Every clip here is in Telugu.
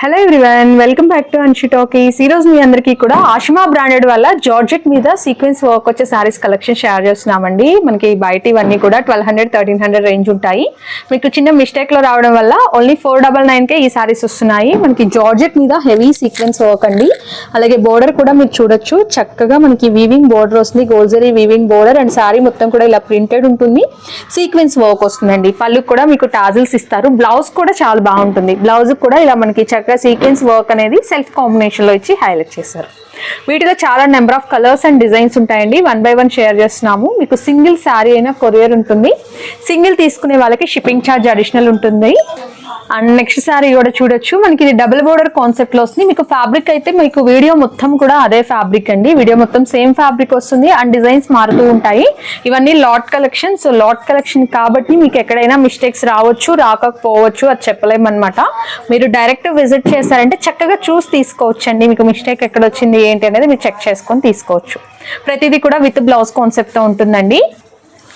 Hello everyone welcome back to Anshi talkies ఈరోజు మీ అందరికీ కూడా ఆషిమా బ్రాండెడ్ వల్ల జార్జెట్ మీద సీక్వెన్స్ వర్క్ వచ్చే శారీస్ కలెక్షన్ షేర్ చేస్తున్నామండి. మనకి బయట ఇవన్నీ కూడా twelve hundred thirteen hundred range ఉంటాయి. మీకు చిన్న మిస్టేక్లో రావడం వల్ల ఓన్లీ ఫోర్ డబల్ నైన్కే ఈ సారీస్ వస్తున్నాయి. మనకి జార్జెట్ మీద హెవీ సీక్వెన్స్ వర్క్ అండి. అలాగే బోర్డర్ కూడా మీరు చూడొచ్చు. చక్కగా మనకి వీవింగ్ బోర్డర్ వస్తుంది. గోల్జరీ వీవింగ్ బోర్డర్ అండ్ సారీ మొత్తం కూడా ఇలా ప్రింటెడ్ ఉంటుంది. సీక్వెన్స్ వర్క్ వస్తుందండి. పళ్ళు కూడా మీకు టాజిల్స్ ఇస్తారు. బ్లౌజ్ కూడా చాలా బాగుంటుంది. బ్లౌజ్ కూడా ఇలా మనకి చక్క చక్కగా సీక్వెన్స్ వర్క్ అనేది సెల్ఫ్ కాంబినేషన్లో ఇచ్చి హైలైట్ చేశారు. వీటిలో చాలా number of colours and designs ఉంటాయండి. వన్ బై వన్ షేర్ చేస్తున్నాము. మీకు సింగిల్ శారీ అయినా కొరియర్ ఉంటుంది. సింగిల్ తీసుకునే వాళ్ళకి షిప్పింగ్ ఛార్జ్ అడిషనల్ ఉంటుంది. అండ్ నెక్స్ట్ శారీ కూడా చూడొచ్చు. మనకి ఇది డబుల్ బోర్డర్ కాన్సెప్ట్లో వస్తుంది. మీకు ఫ్యాబ్రిక్ అయితే మీకు వీడియో మొత్తం కూడా అదే ఫ్యాబ్రిక్ అండి. వీడియో మొత్తం సేమ్ ఫ్యాబ్రిక్ వస్తుంది అండ్ డిజైన్స్ మారుతూ ఉంటాయి. ఇవన్నీ lot collection so lot collection కాబట్టి మీకు ఎక్కడైనా మిస్టేక్స్ రావచ్చు రాకపోవచ్చు అది చెప్పలేమన్నమాట. మీరు డైరెక్ట్ విజిట్ చేశారంటే చక్కగా చూసి తీసుకోవచ్చు అండి మీకు మిస్టేక్ ఎక్కడ వచ్చింది ఏంటి అనేది మీరు చెక్ చేసుకొని తీసుకోవచ్చు. ప్రతిదీ కూడా విత్ బ్లౌజ్ కాన్సెప్ట్తో ఉంటుందండి.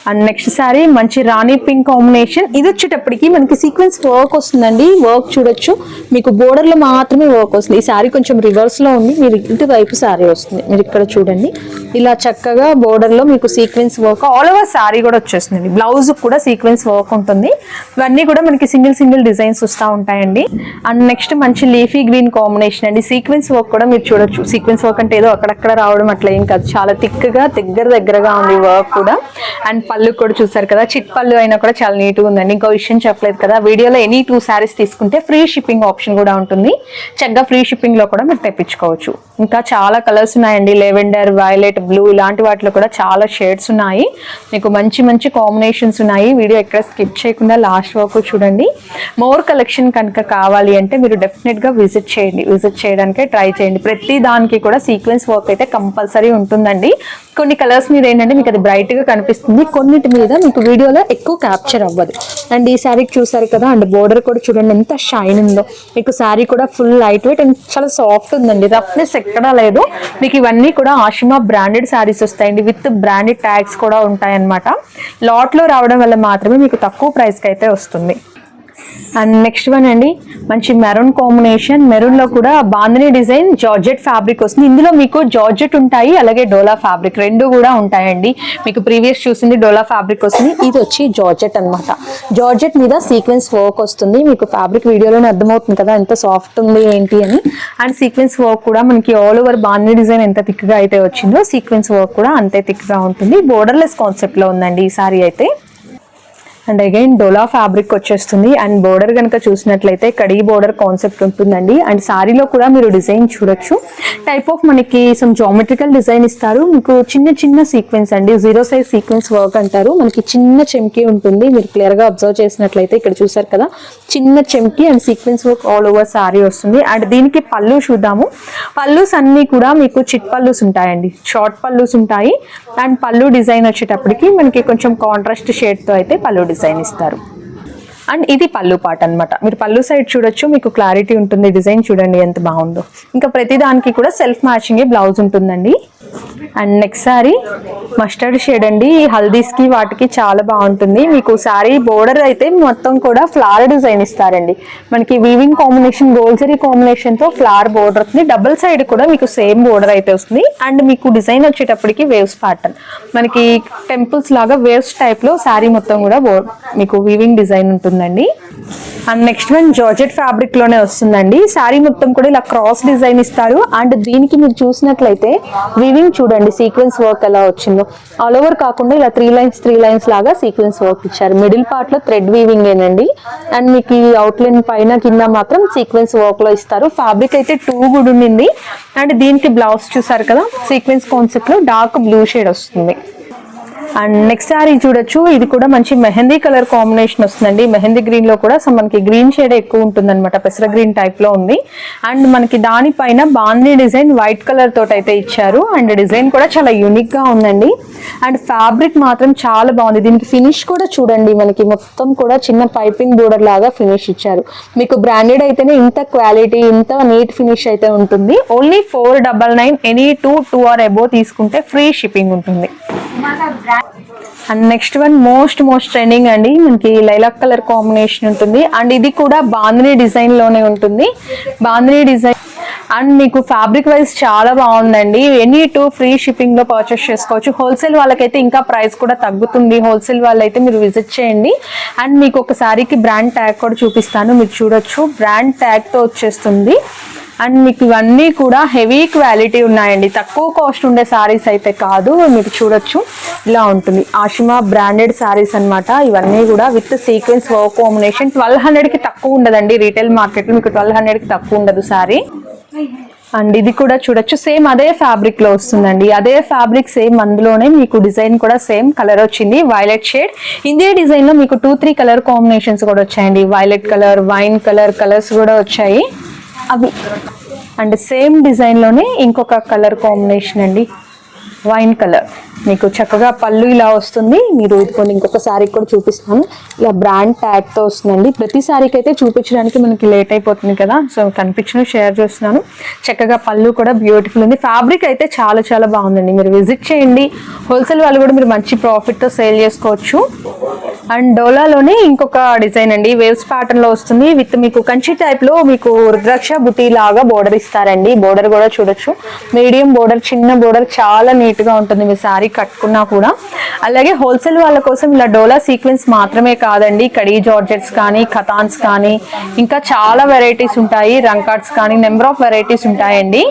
అండ్ నెక్స్ట్ సారీ మంచి రాణి పింక్ కాంబినేషన్ ఇది వచ్చేటప్పటికి మనకి సీక్వెన్స్ వర్క్ వస్తుందండి. వర్క్ చూడొచ్చు. మీకు బోర్డర్లో మాత్రమే వర్క్ వస్తుంది. ఈ సారీ కొంచెం రివర్స్లో ఉంది. మీరు ఇటు వైపు సారీ వస్తుంది. మీరు ఇక్కడ చూడండి. ఇలా చక్కగా బోర్డర్లో మీకు sequence work all over sari కూడా వచ్చేస్తుంది బ్లౌజ్ కూడా సీక్వెన్స్ వర్క్ ఉంటుంది. ఇవన్నీ కూడా మనకి సింగిల్ సింగిల్ డిజైన్స్ వస్తూ ఉంటాయండి. అండ్ నెక్స్ట్ మంచి లీఫీ గ్రీన్ కాంబినేషన్ అండి. సీక్వెన్స్ వర్క్ కూడా మీరు చూడొచ్చు. సీక్వెన్స్ వర్క్ అంటే ఏదో అక్కడక్కడ రావడం అట్లా ఏం కాదు. చాలా థిక్గా దగ్గర దగ్గరగా ఉంది వర్క్ కూడా. అండ్ పళ్ళు కూడా చూసారు కదా చిట్ పళ్ళు అయినా కూడా చాలా నీట్గా ఉందండి. ఇంకో విషయం చెప్పలేదు కదా వీడియోలో ఎనీ టూ శారీస్ తీసుకుంటే ఫ్రీ షిప్పింగ్ ఆప్షన్ కూడా ఉంటుంది. చక్కగా ఫ్రీ షిప్పింగ్లో కూడా మీరు తెప్పించుకోవచ్చు. ఇంకా చాలా కలర్స్ ఉన్నాయండి. లెవెండర్ వైలెట్ బ్లూ ఇలాంటి వాటిలో కూడా చాలా షేడ్స్ ఉన్నాయి. మీకు మంచి మంచి కాంబినేషన్స్ ఉన్నాయి. వీడియో ఎక్కడ స్కిప్ చేయకుండా లాస్ట్ వరకు చూడండి. మోర్ కలెక్షన్ కనుక కావాలి అంటే మీరు డెఫినెట్గా విజిట్ చేయండి. విజిట్ చేయడానికే ట్రై చేయండి. ప్రతి దానికి కూడా సీక్వెన్స్ వర్క్ అయితే కంపల్సరీ ఉంటుందండి. కొన్ని కలర్స్ మీద ఏంటంటే మీకు అది బ్రైట్గా కనిపిస్తుంది. కొన్నిటి మీద మీకు వీడియోలో ఎక్కువ క్యాప్చర్ అవ్వదు. అండ్ ఈ శారీకి చూసారు కదా అండ్ బోర్డర్ కూడా చూడండి ఎంత షైన్ ఉందో. మీకు శారీ కూడా ఫుల్ లైట్ వెయిట్ అండ్ చాలా సాఫ్ట్ ఉందండి. రఫ్నెస్ ఎక్కడా లేదు. మీకు ఇవన్నీ కూడా ఆషిమా బ్రాండెడ్ శారీస్ వస్తాయండి. విత్ బ్రాండెడ్ ట్యాగ్స్ కూడా ఉంటాయన్నమాట. లాట్లో రావడం వల్ల మాత్రమే మీకు తక్కువ ప్రైస్కి అయితే వస్తుంది. అండ్ నెక్స్ట్ వన్ అండి మంచి మెరూన్ కాంబినేషన్. మెరూన్లో కూడా బాంధని డిజైన్ జార్జెట్ ఫ్యాబ్రిక్ వస్తుంది. ఇందులో మీకు జార్జెట్ ఉంటాయి అలాగే డోలా ఫ్యాబ్రిక్ రెండు కూడా ఉంటాయండి. మీకు ప్రీవియస్ చూసింది డోలా ఫ్యాబ్రిక్ వస్తుంది. ఇది వచ్చి జార్జెట్ అన్నమాట. జార్జెట్ మీద సీక్వెన్స్ వర్క్ వస్తుంది. మీకు ఫ్యాబ్రిక్ వీడియోలోనే అర్థమవుతుంది కదా ఎంత సాఫ్ట్ ఉంది ఏంటి అని. అండ్ సీక్వెన్స్ వర్క్ కూడా మనకి ఆల్ ఓవర్ బాందిని డిజైన్ ఎంత థిక్గా అయితే వచ్చిందో సీక్వెన్స్ వర్క్ కూడా అంతే థిక్గా ఉంటుంది. బోర్డర్లెస్ కాన్సెప్ట్లో ఉందండి ఈ సారీ అయితే. అండ్ అగైన్ డోలా ఫ్యాబ్రిక్ వచ్చేస్తుంది. అండ్ బోర్డర్ కనుక చూసినట్లయితే కడీ బోర్డర్ కాన్సెప్ట్ ఉంటుందండి. అండ్ సారీలో కూడా మీరు డిజైన్ చూడొచ్చు. టైప్ ఆఫ్ మనకి సమ్ జామెట్రికల్ డిజైన్ ఇస్తారు. మీకు చిన్న చిన్న సీక్వెన్స్ అండి. జీరో సైజ్ సీక్వెన్స్ వర్క్ అంటారు. మనకి చిన్న చెమ్కి ఉంటుంది. మీరు క్లియర్గా అబ్జర్వ్ చేసినట్లయితే ఇక్కడ చూసారు కదా. చిన్న చెమ్కి and sequence work all over sari వస్తుంది. అండ్ దీనికి పళ్ళు చూద్దాము. పళ్ళుస్ అన్ని కూడా మీకు చిట్ పళ్ళుస్ ఉంటాయండి. షార్ట్ పళ్ళుస్ ఉంటాయి. అండ్ పళ్ళు డిజైన్ వచ్చేటప్పటికి మనకి కొంచెం కాంట్రాస్ట్ షేడ్తో అయితే పళ్ళు డిజైన్ ఇస్తారు. అండ్ ఇది పళ్ళు పాట అనమాట మీరు పళ్ళు సైడ్ చూడొచ్చు మీకు క్లారిటీ ఉంటుంది డిజైన్ చూడండి ఎంత బాగుందో. ఇంకా ప్రతి దానికి కూడా సెల్ఫ్ మ్యాచింగ్ బ్లౌజ్ ఉంటుందండి. And next sari mustard shade అండి. ఈ హల్దీస్కి వాటికి చాలా బాగుంటుంది. మీకు సారీ బోర్డర్ అయితే మొత్తం కూడా ఫ్లవర్ డిజైన్ ఇస్తారండి. మనకి వీవింగ్ కాంబినేషన్ గోల్జరీ కాంబినేషన్తో ఫ్లవర్ బోర్డర్ వస్తుంది డబుల్ సైడ్ కూడా మీకు సేమ్ బోర్డర్ అయితే వస్తుంది. అండ్ మీకు డిజైన్ వచ్చేటప్పటికి వేవ్స్ ప్యాటర్న్ మనకి టెంపుల్స్ లాగా వేవ్స్ టైప్లో సారీ మొత్తం కూడా మీకు వీవింగ్ డిజైన్ ఉంటుంది. వస్తుందండి. అండ్ నెక్స్ట్ వన్ జార్జెట్ ఫ్యాబ్రిక్లోనే వస్తుందండి. సారీ మొత్తం కూడా ఇలా క్రాస్ డిజైన్ ఇస్తారు. అండ్ దీనికి మీరు చూసినట్లయితే వీవింగ్ చూడండి సీక్వెన్స్ వర్క్ ఎలా వచ్చిందో. ఆల్ ఓవర్ కాకుండా ఇలా త్రీ లైన్స్ త్రీ లైన్స్ లాగా సీక్వెన్స్ వర్క్ ఇచ్చారు. మిడిల్ పార్ట్లో థ్రెడ్ వీవింగ్ ఏనండి. అండ్ మీకు ఈ అవుట్లైన్ పైన కింద మాత్రం సీక్వెన్స్ వర్క్లో ఇస్తారు. ఫ్యాబ్రిక్ అయితే టూ కూడా ఉండింది. అండ్ దీనికి బ్లౌజ్ చూసారు కదా సీక్వెన్స్ కాన్సెప్ట్లో డార్క్ బ్లూ షేడ్ వస్తుంది. అండ్ నెక్స్ట్ సారీ చూడొచ్చు. ఇది కూడా మంచి మెహందీ కలర్ కాంబినేషన్ వస్తుందండి. మెహందీ గ్రీన్లో కూడా మనకి గ్రీన్ షేడ్ ఎక్కువ ఉంటుంది అనమాట పెసర గ్రీన్ టైప్లో ఉంది. అండ్ మనకి దానిపైన బాందీ డిజైన్ వైట్ కలర్ తోటి అయితే ఇచ్చారు. అండ్ డిజైన్ కూడా చాలా యూనిక్గా ఉందండి. అండ్ ఫ్యాబ్రిక్ మాత్రం చాలా బాగుంది. దీనికి ఫినిష్ కూడా చూడండి. మనకి మొత్తం కూడా చిన్న పైపింగ్ బోర్డర్ లాగా ఫినిష్ ఇచ్చారు. మీకు బ్రాండెడ్ అయితేనే ఇంత క్వాలిటీ ఇంత నీట్ ఫినిష్ అయితే ఉంటుంది. Only four double nine any two two or above తీసుకుంటే ఫ్రీ షిప్పింగ్ ఉంటుంది. And next one most most trending అండి. మనకి లైలాక్ కలర్ కాంబినేషన్ ఉంటుంది. అండ్ ఇది కూడా బాందిని డిజైన్లోనే ఉంటుంది. బాందిని డిజైన్ అండ్ మీకు ఫ్యాబ్రిక్ వైజ్ చాలా బాగుందండి. ఎనీ టూ ఫ్రీ షిప్పింగ్లో పర్చేస్ చేసుకోవచ్చు. హోల్సేల్ వాళ్ళకైతే ఇంకా ప్రైస్ కూడా తగ్గుతుంది. హోల్సేల్ వాళ్ళైతే మీరు విజిట్ చేయండి. అండ్ మీకు ఒక శారీకి బ్రాండ్ ట్యాగ్ కూడా చూపిస్తాను. మీరు చూడొచ్చు. బ్రాండ్ ట్యాగ్తో వచ్చేస్తుంది. అండ్ మీకు ఇవన్నీ కూడా హెవీ క్వాలిటీ ఉన్నాయండి. తక్కువ కాస్ట్ ఉండే శారీస్ అయితే కాదు. మీరు చూడొచ్చు. ఇలా ఉంటుంది. ఆషిమా బ్రాండెడ్ శారీస్ అన్నమాట. ఇవన్నీ కూడా with sequence work combination. Twelve హండ్రెడ్కి తక్కువ ఉండదండి. రీటైల్ మార్కెట్లో మీకు ట్వెల్వ్ హండ్రెడ్కి తక్కువ ఉండదు సారీ. అండ్ ఇది కూడా చూడొచ్చు. సేమ్ అదే ఫ్యాబ్రిక్లో వస్తుందండి. అదే ఫ్యాబ్రిక్ సేమ్ అందులోనే మీకు డిజైన్ కూడా సేమ్ కలర్ వచ్చింది. వైలెట్ షేడ్ ఇదే డిజైన్లో మీకు టూ త్రీ కలర్ కాంబినేషన్స్ కూడా వచ్చాయండి. Violet colour wine colour colours కూడా వచ్చాయి. అవి. అండ్ సేమ్ డిజైన్లోనే ఇంకొక కలర్ కాంబినేషన్ అండి. Wine colour. మీకు చక్కగా పళ్ళు ఇలా వస్తుంది. మీరు ఇదిగోండి ఇంకొక శారీ కూడా చూపిస్తాను ఇలా బ్రాండ్ ట్యాగ్తో వస్తుందండి. ప్రతి శారీకి అయితే చూపించడానికి మనకి లేట్ అయిపోతుంది కదా సో కనిపించిన షేర్ చేస్తున్నాను. చక్కగా పళ్ళు కూడా బ్యూటిఫుల్ ఉంది. ఫ్యాబ్రిక్ అయితే చాలా చాలా బాగుందండి. మీరు విజిట్ చేయండి. హోల్సేల్ వాళ్ళు కూడా మీరు మంచి ప్రాఫిట్తో సేల్ చేసుకోవచ్చు. అండ్ డోలాలోనే ఇంకొక డిజైన్ అండి. వేవ్స్ ప్యాటర్న్లో వస్తుంది. విత్ మీకు కంచి టైప్లో మీకు రుద్రాక్ష బుటీ లాగా బోర్డర్ ఇస్తారండి. బోర్డర్ కూడా చూడొచ్చు. మీడియం బోర్డర్ చిన్న బోర్డర్ చాలా నీట్గా ఉంటుంది. మీ శారీ కట్టుకున్నా కూడా. అలాగే హోల్సేల్ వాళ్ళ కోసం ఇలా డోలా సీక్వెన్స్ మాత్రమే కాదండి. కడీ జార్జెట్స్ కానీ కథాన్స్ కానీ ఇంకా చాలా వెరైటీస్ ఉంటాయి. రంకార్డ్స్ కానీ నెంబర్ ఆఫ్ వెరైటీస్ ఉంటాయండి.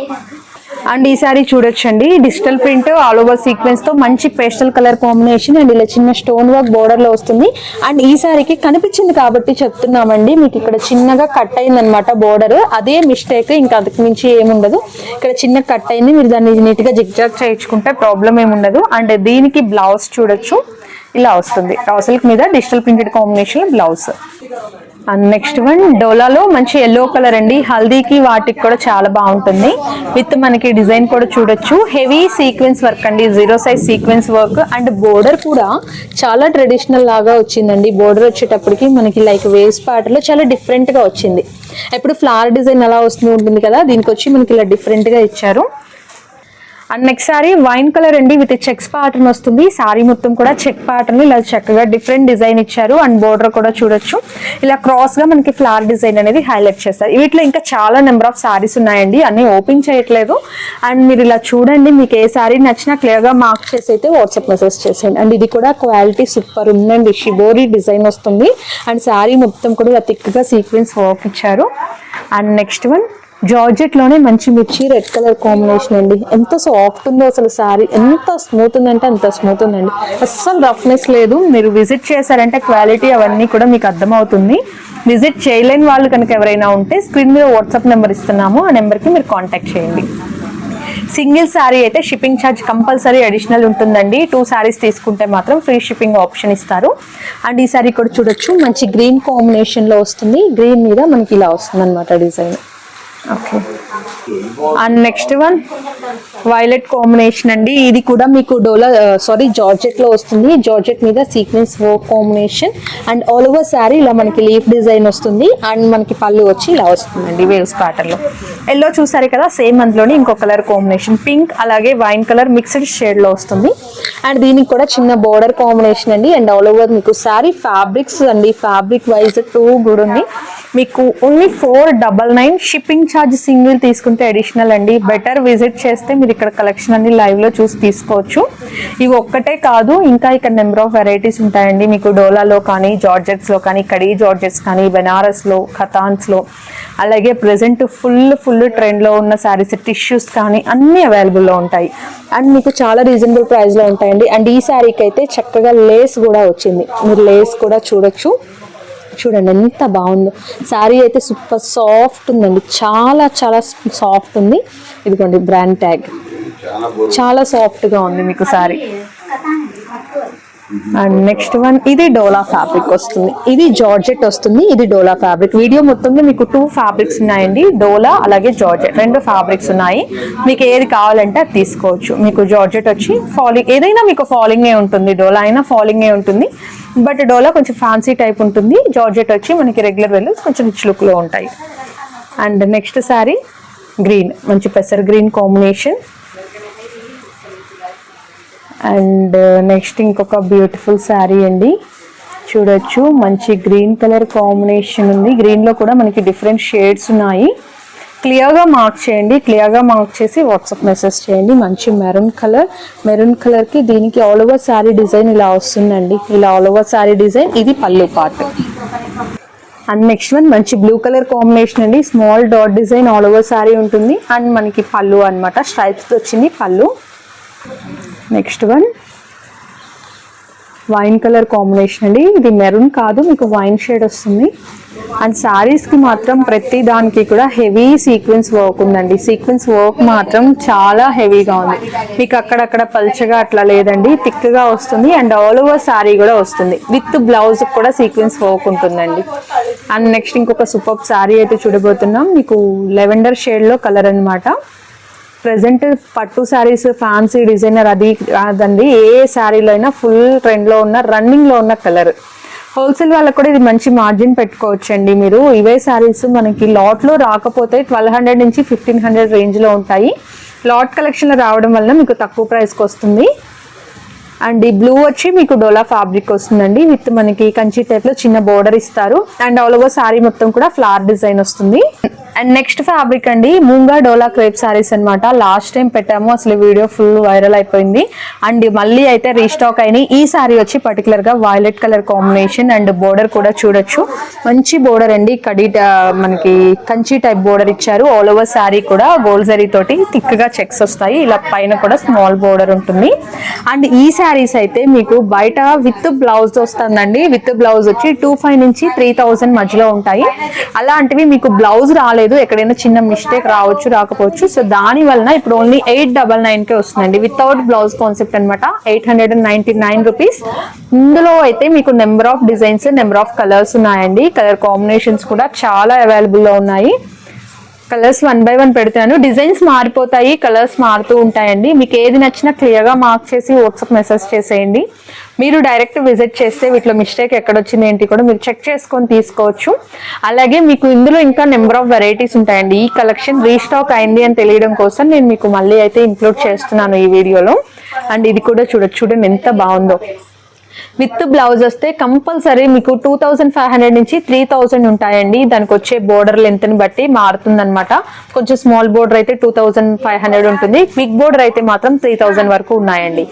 అండ్ ఈ సారీ చూడొచ్చండి. డిజిటల్ ప్రింట్ ఆల్ ఓవర్ సీక్వెన్స్తో మంచి పేస్టల్ కలర్ కాంబినేషన్ అండ్ ఇలా చిన్న స్టోన్ వర్క్ బోర్డర్లో వస్తుంది. అండ్ ఈ సారీకి కనిపించింది కాబట్టి చెప్తున్నామండి. మీకు ఇక్కడ చిన్నగా కట్ అయింది అనమాట బోర్డర్. అదే మిస్టేక్ ఇంకా అంతకు మించి ఏముండదు. ఇక్కడ చిన్న కట్ అయింది. మీరు దాన్ని నీట్గా జిగ్జాగ్ చేయించుకుంటే ప్రాబ్లం ఏముండదు. అండ్ దీనికి బ్లౌజ్ చూడొచ్చు. ఇలా వస్తుంది. సిల్క్ మీద digital printed combination blouse. And next one డోలాలో మంచి ఎల్లో కలర్ అండి. హల్దీకి వాటికి కూడా చాలా బాగుంటుంది. విత్ మనకి డిజైన్ కూడా చూడొచ్చు. హెవీ సీక్వెన్స్ వర్క్ అండి. Zero size sequence work and border కూడా చాలా ట్రెడిషనల్ లాగా వచ్చిందండి. బోర్డర్ వచ్చేటప్పటికి మనకి లైక్ వేవ్స్ ప్యాటర్న్ చాలా డిఫరెంట్గా వచ్చింది. ఎప్పుడు ఫ్లవర్ డిజైన్ అలా వస్తూ ఉంటుంది కదా దీనికి వచ్చి మనకి ఇలా డిఫరెంట్గా ఇచ్చారు. And next sari wine colour అండి విత్ చెక్స్ ప్యాటర్న్ వస్తుంది. సారీ మొత్తం కూడా చెక్ ప్యాటర్న్ ఇలా చక్కగా డిఫరెంట్ డిజైన్ ఇచ్చారు. అండ్ బోర్డర్ కూడా చూడొచ్చు. ఇలా క్రాస్గా మనకి ఫ్లవర్ డిజైన్ అనేది హైలైట్ చేస్తారు. వీటిలో ఇంకా చాలా నెంబర్ ఆఫ్ సారీస్ ఉన్నాయండి. అన్ని ఓపెన్ చేయట్లేదు. అండ్ మీరు ఇలా చూడండి మీకు ఏ సారీ నచ్చినా క్లియర్గా మార్క్ చేసి అయితే వాట్సాప్ మెసేజ్ చేసేయండి. అండ్ ఇది కూడా క్వాలిటీ సూపర్ ఉందండి. షిబోరి డిజైన్ వస్తుంది. అండ్ సారీ మొత్తం కూడా ఇలా థిక్గా సీక్వెన్స్ వర్క్ ఇచ్చారు. అండ్ నెక్స్ట్ వన్ జార్జెట్లోనే మంచి మిర్చి రెడ్ కలర్ కాంబినేషన్ అండి. ఎంత సాఫ్ట్ ఉందో అసలు సారీ ఎంత స్మూత్ ఉందంటే అంత స్మూత్ ఉందండి. అస్సలు రఫ్నెస్ లేదు. మీరు విజిట్ చేశారంటే క్వాలిటీ అవన్నీ కూడా మీకు అర్థమవుతుంది. విజిట్ చేయలేని వాళ్ళు కనుక ఎవరైనా ఉంటే స్క్రీన్ మీద వాట్సాప్ నెంబర్ ఇస్తున్నాము. ఆ నెంబర్కి మీరు కాంటాక్ట్ చేయండి. సింగిల్ శారీ అయితే షిప్పింగ్ ఛార్జ్ కంపల్సరీ అడిషనల్ ఉంటుందండి. టూ శారీస్ తీసుకుంటే మాత్రం ఫ్రీ షిప్పింగ్ ఆప్షన్ ఇస్తారు. అండ్ ఈ శారీ కూడా చూడొచ్చు. మంచి గ్రీన్ కాంబినేషన్లో వస్తుంది. గ్రీన్ మీద మనకి ఇలా వస్తుంది అనమాట design. Okay. And next one violet combination అండి. ఇది కూడా మీకు డోలా సారీ జార్జెట్లో వస్తుంది. జార్జెట్ మీద sequence work combination and all over sari ఇలా మనకి లీఫ్ డిజైన్ వస్తుంది. అండ్ మనకి పళ్ళు వచ్చి ఇలా వస్తుందండి వేవ్స్ ప్యాటర్న్ ఎల్లో చూసారు కదా సేమ్ అందులోనే ఇంకో కలర్ కాంబినేషన్ పింక్ అలాగే వైన్ కలర్ మిక్స్డ్ షేడ్లో వస్తుంది. అండ్ దీనికి కూడా చిన్న బోర్డర్ కాంబినేషన్ అండి. అండ్ ఆల్ ఓవర్ మీకు శారీ ఫ్యాబ్రిక్స్ అండి. ఫ్యాబ్రిక్ వైజ్ టూ కూడా ఉంది మీకు only four double nine shipping charge single తీసుకుంటే అడిషనల్ అండి. బెటర్ విజిట్ చేస్తే మీరు ఇక్కడ కలెక్షన్ అన్ని లైవ్లో చూసి తీసుకోవచ్చు. ఇవి ఒక్కటే కాదు ఇంకా ఇక్కడ నెంబర్ ఆఫ్ వెరైటీస్ ఉంటాయండి. మీకు డోలాలో కానీ జార్జెట్స్లో కానీ కడీ జార్జెట్స్ కానీ బెనారస్లో ఖతాన్స్లో అలాగే ప్రెసెంట్ ఫుల్ ఫుల్ ట్రెండ్లో ఉన్న శారీస్ టిష్యూస్ కానీ అన్ని అవైలబుల్లో ఉంటాయి. అండ్ మీకు చాలా రీజనబుల్ ప్రైస్లో ఉంటాయండి. అండ్ ఈ శారీకి అయితే చక్కగా లేస్ కూడా వచ్చింది. మీరు లేస్ కూడా చూడొచ్చు. చూడండి ఎంత బాగుందో. శారీ అయితే సూపర్ సాఫ్ట్ ఉందండి. చాలా చాలా సాఫ్ట్ ఉంది. ఇదిగోండి బ్రాండ్ ట్యాగ్. చాలా సాఫ్ట్గా ఉంది మీకు శారీ. అండ్ నెక్స్ట్ వన్ ఇది డోలా ఫ్యాబ్రిక్ వస్తుంది. ఇది జార్జెట్ వస్తుంది ఇది డోలా ఫ్యాబ్రిక్ వీడియో మొత్తంలో మీకు టూ ఫ్యాబ్రిక్స్ ఉన్నాయండి డోలా అలాగే జార్జెట్. రెండు ఫ్యాబ్రిక్స్ ఉన్నాయి. మీకు ఏది కావాలంటే అది తీసుకోవచ్చు. మీకు జార్జెట్ వచ్చి ఫాలింగ్ ఏదైనా మీకు ఫాలింగ్ ఉంటుంది డోలా అయినా ఫాలింగ్ ఉంటుంది. బట్ డోలా కొంచెం ఫ్యాన్సీ టైప్ ఉంటుంది. జార్జెట్ వచ్చి మనకి రెగ్యులర్ వెల్ కొంచెం రిచ్ లుక్లో ఉంటాయి. అండ్ నెక్స్ట్ శారీ గ్రీన్ మంచి పెసర్ గ్రీన్ కాంబినేషన్ అండ్ నెక్స్ట్ ఇంకొక బ్యూటిఫుల్ శారీ అండి. చూడొచ్చు మంచి గ్రీన్ కలర్ కాంబినేషన్ ఉంది. గ్రీన్లో కూడా మనకి డిఫరెంట్ షేడ్స్ ఉన్నాయి. క్లియర్గా మార్క్ చేయండి. క్లియర్గా మార్క్ చేసి వాట్సాప్ మెసేజ్ చేయండి. మంచి మెరూన్ కలర్. మెరూన్ కలర్కి దీనికి ఆల్ ఓవర్ శారీ డిజైన్ ఇలా వస్తుందండి. ఇలా ఆల్ ఓవర్ శారీ డిజైన్. ఇది పళ్ళు పార్ట్ అండ్ నెక్స్ట్ వన్ మంచి బ్లూ కలర్ కాంబినేషన్ అండి. Small dot design all over sari ఉంటుంది. అండ్ మనకి పళ్ళు అన్నమాట. స్ట్రైప్స్ వచ్చింది పళ్ళు. Next one wine colour combination అండి. ఇది మెరూన్ కాదు మీకు వైన్ షేడ్ వస్తుంది. అండ్ శారీస్కి మాత్రం ప్రతి దానికి కూడా హెవీ సీక్వెన్స్ వర్క్ ఉందండి. సీక్వెన్స్ వర్క్ మాత్రం చాలా హెవీగా ఉంది. మీకు అక్కడక్కడ పల్చగా అట్లా లేదండి. థిక్గా వస్తుంది. అండ్ ఆల్ ఓవర్ సారీ కూడా వస్తుంది. విత్ బ్లౌజ్ కూడా సీక్వెన్స్ వర్క్ ఉంటుందండి. అండ్ నెక్స్ట్ ఇంకొక సూపర్ సారీ అయితే చూడబోతున్నాం. మీకు లెవెండర్ షేడ్లో కలర్ అనమాట ప్రజెంట్ పట్టు శారీస్ ఫ్యాన్సీ డిజైనర్ అది కాదండి. ఏ శారీలో అయినా ఫుల్ ట్రెండ్లో ఉన్న రన్నింగ్లో ఉన్న కలర్ హోల్సేల్ వాళ్ళకి కూడా ఇది మంచి మార్జిన్ పెట్టుకోవచ్చండి మీరు. ఇవే శారీస్ మనకి లాట్లో రాకపోతే ట్వెల్వ్ హండ్రెడ్ నుంచి ఫిఫ్టీన్ హండ్రెడ్ రేంజ్లో ఉంటాయి. లాట్ కలెక్షన్లో రావడం వల్ల మీకు తక్కువ ప్రైస్కి వస్తుంది. అండ్ ఈ బ్లూ వచ్చి మీకు డోలా ఫ్యాబ్రిక్ వస్తుందండి. విత్ మనకి కంచి టైప్లో చిన్న బోర్డర్ ఇస్తారు. అండ్ ఆల్ ఓవర్ శారీ మొత్తం కూడా ఫ్లవర్ డిజైన్ వస్తుంది. అండ్ నెక్స్ట్ ఫ్యాబ్రిక్ అండి ముంగా డోలా క్రేప్ సారీస్ అన్నమాట. లాస్ట్ టైం పెట్టాము అసలు వీడియో ఫుల్ వైరల్ అయిపోయింది. అండ్ మళ్ళీ అయితే రీస్టాక్ అయినాయి. ఈ సారీ వచ్చి పర్టికులర్గా violet colour combination and border కూడా చూడొచ్చు. మంచి బోర్డర్ అండి. కడి మనకి కంచి టైప్ బోర్డర్ ఇచ్చారు. ఆల్ ఓవర్ సారీ కూడా గోల్డ్ జరీ తోటి థిక్గా చెక్స్ వస్తాయి. ఇలా పైన కూడా స్మాల్ బోర్డర్ ఉంటుంది. అండ్ ఈ శారీస్ అయితే మీకు బయట విత్ బ్లౌజ్ వస్తుందండి. విత్ బ్లౌజ్ వచ్చి టూ ఫైవ్ నుంచి త్రీ థౌజండ్ మధ్యలో ఉంటాయి. అలాంటివి మీకు బ్లౌజ్ రాలేదు ఎక్కడైనా చిన్న మిస్టేక్ రావచ్చు రాకపోవచ్చు. సో దాని వలన ఇప్పుడు only eight double nine K వస్తుందండి. వితౌట్ బ్లౌజ్ కాన్సెప్ట్ అనమాట eight hundred and ninety nine rupees ఇందులో అయితే మీకు number of designs number of colours ఉన్నాయండి. కలర్ కాంబినేషన్స్ కూడా చాలా అవైలబుల్లో ఉన్నాయి. కలర్స్ వన్ బై వన్ పెడుతున్నాను. డిజైన్స్ మారిపోతాయి కలర్స్ మారుతూ ఉంటాయండి. మీకు ఏది నచ్చినా క్లియర్గా మార్క్ చేసి వాట్సాప్ మెసేజ్ చేసేయండి. మీరు డైరెక్ట్ విజిట్ చేస్తే వీటిలో మిస్టేక్ ఎక్కడ వచ్చింది ఏంటి కూడా మీరు చెక్ చేసుకొని తీసుకోవచ్చు. అలాగే మీకు ఇందులో ఇంకా నెంబర్ ఆఫ్ వెరైటీస్ ఉంటాయండి. ఈ కలెక్షన్ రీస్టాక్ అయింది అని తెలియడం కోసం నేను మీకు మళ్ళీ అయితే ఇంక్లూడ్ చేస్తున్నాను ఈ వీడియోలో. అండ్ ఇది కూడా చూడొచ్చు చూడండి ఎంత బాగుందో. విత్ బ్లౌజ్ వస్తే కంపల్సరీ మీకు టూ థౌసండ్ ఫైవ్ హండ్రెడ్ నుంచి త్రీ థౌసండ్ ఉంటాయండి. దానికి వచ్చే బోర్డర్ లెంత్ని బట్టి మారుతుంది అనమాట కొంచెం స్మాల్ బోర్డర్ అయితే టూ థౌసండ్ ఫైవ్ హండ్రెడ్ ఉంటుంది. బిగ్ బోర్డర్ అయితే మాత్రం త్రీ థౌసండ్ వరకు ఉన్నాయండి.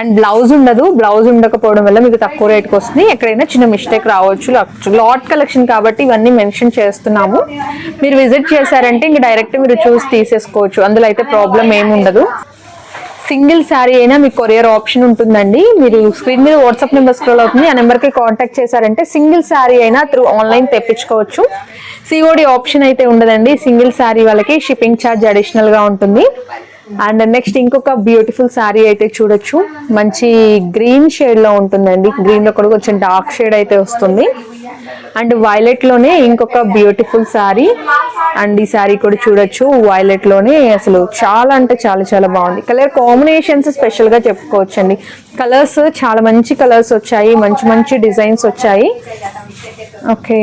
అండ్ బ్లౌజ్ ఉండదు. బ్లౌజ్ ఉండకపోవడం వల్ల మీకు తక్కువ రేట్కి వస్తుంది. ఎక్కడైనా చిన్న మిస్టేక్ రావచ్చు. లాట్ కలెక్షన్ కాబట్టి ఇవన్నీ మెన్షన్ చేస్తున్నాము. మీరు విజిట్ చేశారంటే ఇంక డైరెక్ట్ మీరు చూసి తీసేసుకోవచ్చు. అందులో అయితే ప్రాబ్లం ఏమి ఉండదు. సింగిల్ శారీ అయినా మీకు కొరియర్ ఆప్షన్ ఉంటుందండి. మీరు స్క్రీన్ మీద వాట్సాప్ నెంబర్ స్క్రోల్ అవుతుంది. ఆ నెంబర్కి కాంటాక్ట్ చేశారంటే సింగిల్ శారీ అయినా త్రూ ఆన్లైన్ తెప్పించుకోవచ్చు. సిఓడి ఆప్షన్ అయితే ఉండదండి. సింగిల్ శారీ వాళ్ళకి షిప్పింగ్ ఛార్జ్ అడిషనల్గా ఉంటుంది. అండ్ నెక్స్ట్ ఇంకొక బ్యూటిఫుల్ శారీ అయితే చూడొచ్చు. మంచి గ్రీన్ షేడ్లో ఉంటుందండి. గ్రీన్లో కూడా కొంచెం డార్క్ షేడ్ అయితే వస్తుంది. అండ్ వైలెట్లోనే ఇంకొక బ్యూటిఫుల్ శారీ అండ్ ఈ శారీ కూడా చూడొచ్చు. వైలెట్లోనే అసలు చాలా అంటే చాలా చాలా బాగుంది. కలర్ కాంబినేషన్స్ స్పెషల్గా చెప్పుకోవచ్చు అండి కలర్స్ చాలా మంచి కలర్స్ వచ్చాయి. మంచి మంచి డిజైన్స్ వచ్చాయి. Okay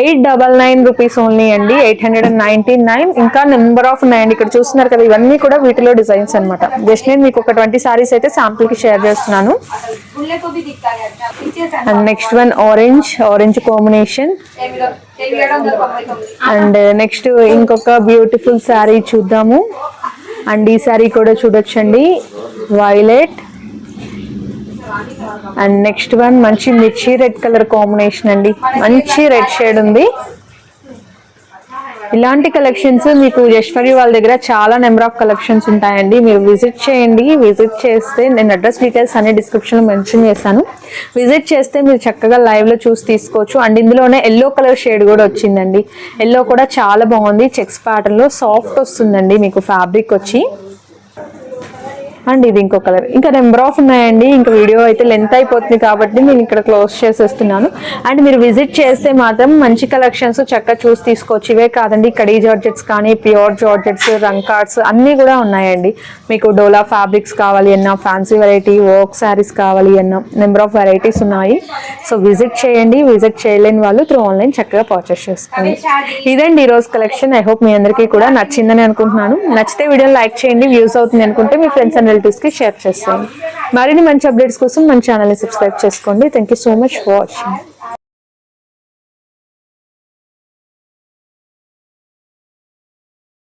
eight double nine rupees only అండి. Eight hundred and ninety nine ఇంకా నెంబర్ ఆఫ్ ఉన్నాయండి ఇక్కడ చూస్తున్నారు కదా ఇవన్నీ కూడా వీటిలో డిజైన్స్ అనమాట జస్ట్ నేను మీకు ఒక ట్వంటీ సారీస్ అయితే శాంపుల్కి షేర్ చేస్తున్నాను. And next one orange orange combination and next uh, uh, ఇంకొక బ్యూటిఫుల్ శారీ చూద్దాము. అండ్ ఈ శారీ కూడా చూడొచ్చండి. వైలెట్ అండ్ నెక్స్ట్ వన్ మంచి మిర్చి రెడ్ కలర్ కాంబినేషన్ అండి. మంచి రెడ్ షేడ్ ఉంది. ఇలాంటి కలెక్షన్స్ మీకు యశ్వరి వాళ్ళ దగ్గర చాలా నెంబర్ ఆఫ్ కలెక్షన్స్ ఉంటాయండి. మీరు విజిట్ చేయండి. విజిట్ చేస్తే నేను అడ్రస్ డీటెయిల్స్ అన్ని డిస్క్రిప్షన్లో మెన్షన్ చేశాను. విజిట్ చేస్తే మీరు చక్కగా లైవ్లో చూసి తీసుకోవచ్చు. అండ్ ఇందులోనే ఎల్లో కలర్ షేడ్ కూడా వచ్చిందండి. ఎల్లో కూడా చాలా బాగుంది. చెక్స్ ప్యాటర్న్లో సాఫ్ట్ వస్తుందండి మీకు ఫ్యాబ్రిక్ వచ్చి. అండ్ ఇది ఇంకో కలర్. ఇంకా నెంబర్ ఆఫ్ ఉన్నాయండి. ఇంకా వీడియో అయితే లెంత్ అయిపోతుంది కాబట్టి నేను ఇక్కడ క్లోజ్ చేసేస్తున్నాను. అండ్ మీరు విజిట్ చేస్తే మాత్రం మంచి కలెక్షన్స్ చక్కగా చూసి తీసుకోవచ్చు. ఇవే కాదండి కడీ జార్జెట్స్ కానీ ప్యూర్ జార్జెట్స్ రంగ్ కార్డ్స్ అన్నీ కూడా ఉన్నాయండి. మీకు డోలా ఫ్యాబ్రిక్స్ కావాలి అన్నా ఫ్యాన్సీ వెరైటీ వర్క్ శారీస్ కావాలి అన్నా నెంబర్ ఆఫ్ వెరైటీస్ ఉన్నాయి. సో విజిట్ చేయండి. విజిట్ చేయలేని వాళ్ళు త్రూ ఆన్లైన్ చక్కగా పర్చేస్ చేసుకోండి. ఇదండి ఈ కలెక్షన్ ఐ హోప్ మీ అందరికీ కూడా నచ్చిందని అనుకుంటున్నాను. నచ్చితే వీడియో లైక్ చేయండి. వ్యూస్ అవుతుంది అనుకుంటే మీ ఫ్రెండ్స్ అండ్ రిలేటివ్స్కి షేర్ చేస్తాను. మరిన్ని మంచి అప్డేట్స్ కోసం మన ఛానల్ని సబ్స్క్రైబ్ చేసుకోండి. Thank you so much for watching